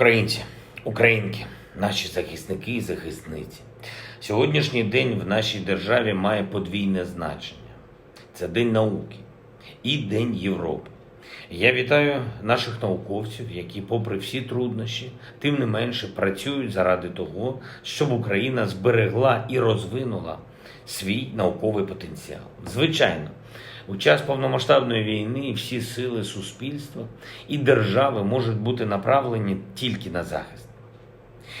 Українці, українки, наші захисники і захисниці. Сьогоднішній день в нашій державі має подвійне значення. Це День науки і День Європи. Я вітаю наших науковців, які, попри всі труднощі, тим не менше працюють заради того, щоб Україна зберегла і розвинула свій науковий потенціал. Звичайно, у час повномасштабної війни всі сили суспільства і держави можуть бути направлені тільки на захист.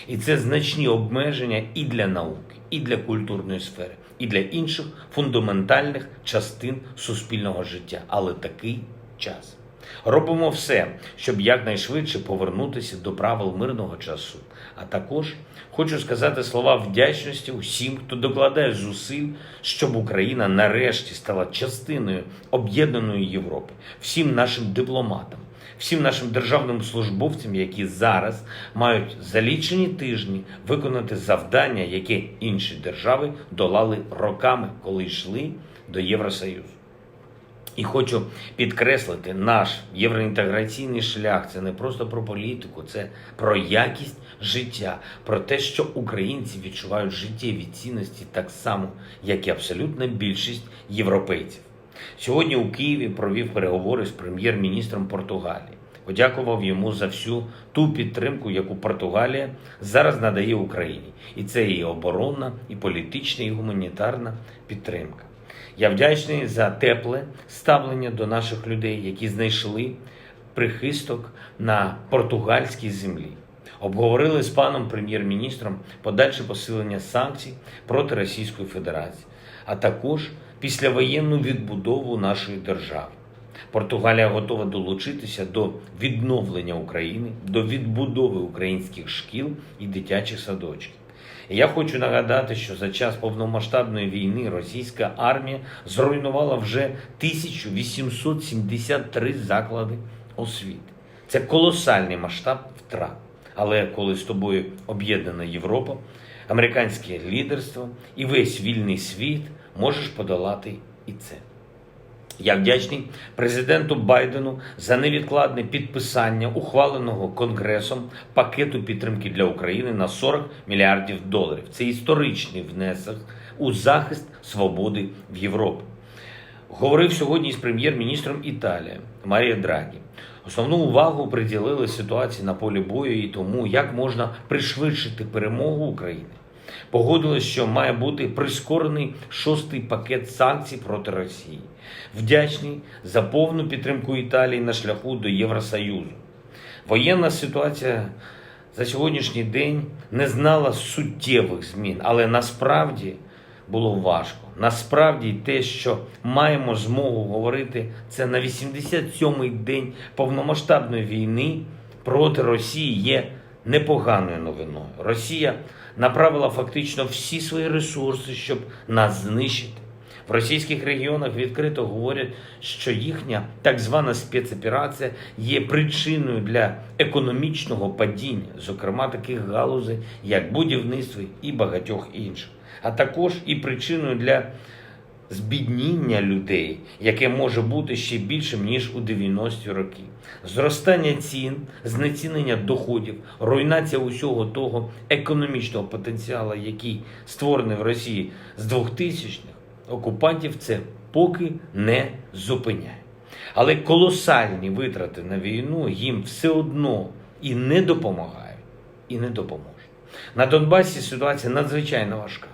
І це значні обмеження і для науки, і для культурної сфери, і для інших фундаментальних частин суспільного життя. Але такий час. Робимо все, щоб якнайшвидше повернутися до правил мирного часу. А також хочу сказати слова вдячності усім, хто докладає зусиль, щоб Україна нарешті стала частиною об'єднаної Європи, всім нашим дипломатам, всім нашим державним службовцям, які зараз мають за лічені тижні виконати завдання, яке інші держави долали роками, коли йшли до Євросоюзу. І хочу підкреслити, наш євроінтеграційний шлях це не просто про політику, це про якість життя, про те, що українці відчувають життєві цінності так само, як і абсолютна більшість європейців. Сьогодні у Києві провів переговори з прем'єр-міністром Португалії. Подякував йому за всю ту підтримку, яку Португалія зараз надає Україні, і це і оборонна, і політична, і гуманітарна підтримка. Я вдячний за тепле ставлення до наших людей, які знайшли прихисток на португальській землі. Обговорили з паном прем'єр-міністром подальше посилення санкцій проти Російської Федерації, а також післявоєнну відбудову нашої держави. Португалія готова долучитися до відновлення України, до відбудови українських шкіл і дитячих садочків. Я хочу нагадати, що за час повномасштабної війни російська армія зруйнувала вже 1873 заклади освіти. Це колосальний масштаб втрат. Але коли з тобою об'єднана Європа, американське лідерство і весь вільний світ можеш подолати і це. Я вдячний президенту Байдену за невідкладне підписання ухваленого Конгресом пакету підтримки для України на 40 мільярдів доларів. Це історичний внесок у захист свободи в Європі. Говорив сьогодні з прем'єр-міністром Італії Марія Драгі. Основну увагу приділили ситуації на полі бою і тому, як можна пришвидшити перемогу України. Погодилось, що має бути прискорений шостий пакет санкцій проти Росії. Вдячний за повну підтримку Італії на шляху до Євросоюзу. Воєнна ситуація за сьогоднішній день не знала суттєвих змін, але насправді було важко. Насправді те, що маємо змогу говорити, це на 87-й день повномасштабної війни проти Росії є непоганою новиною. Росія направила фактично всі свої ресурси, щоб нас знищити. В російських регіонах відкрито говорять, що їхня так звана спецоперація є причиною для економічного падіння, зокрема таких галузей, як будівництво і багатьох інших, а також і причиною для збідніння людей, яке може бути ще більшим ніж у 90-ті роки, зростання цін, знецінення доходів, руйнація усього того економічного потенціалу, який створений в Росії з 2000-х, окупантів це поки не зупиняє. Але колосальні витрати на війну їм все одно і не допомагають, і не допоможуть. На Донбасі ситуація надзвичайно важка.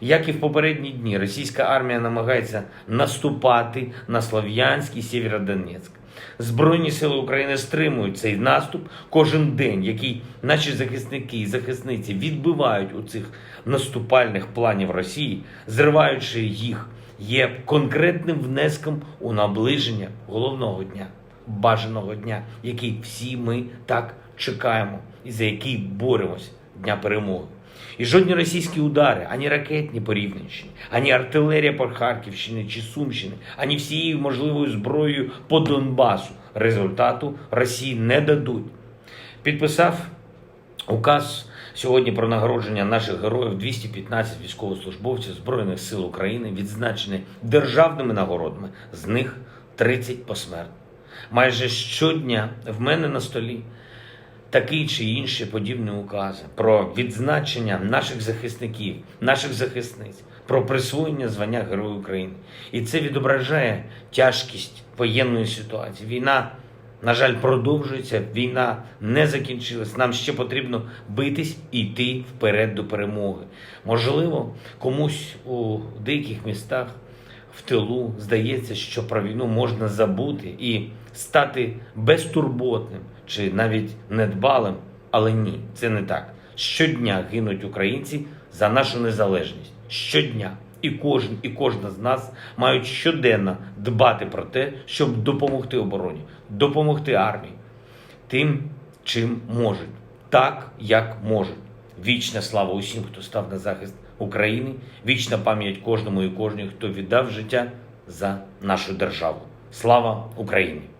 Як і в попередні дні, російська армія намагається наступати на Слов'янськ і Сєвєродонецьк. Збройні сили України стримують цей наступ кожен день, який наші захисники і захисниці відбивають у цих наступальних планів Росії, зриваючи їх, є конкретним внеском у наближення головного дня, бажаного дня, який всі ми так чекаємо і за який боремося дня перемоги. І жодні російські удари, ані ракетні по Рівненщині, ані артилерія по Харківщині чи Сумщини, ані всією можливою зброєю по Донбасу результату Росії не дадуть. Підписав указ сьогодні про нагородження наших героїв 215 військовослужбовців Збройних сил України, відзначені державними нагородами, з них 30 посмертно. Майже щодня в мене на столі такий чи інші подібні укази про відзначення наших захисників, наших захисниць, про присвоєння звання Герою України. І це відображає тяжкість воєнної ситуації. Війна, на жаль, продовжується. Війна не закінчилась. Нам ще потрібно битись і йти вперед до перемоги. Можливо, комусь у деяких містах в тилу здається, що про війну можна забути і стати безтурботним чи навіть недбалим. Але ні, це не так. Щодня гинуть українці за нашу незалежність. Щодня. І кожен, і кожна з нас мають щоденно дбати про те, щоб допомогти обороні, допомогти армії тим, чим можуть, так як можуть. Вічна слава усім, хто став на захист України, вічна пам'ять кожному і кожній, хто віддав життя за нашу державу. Слава Україні!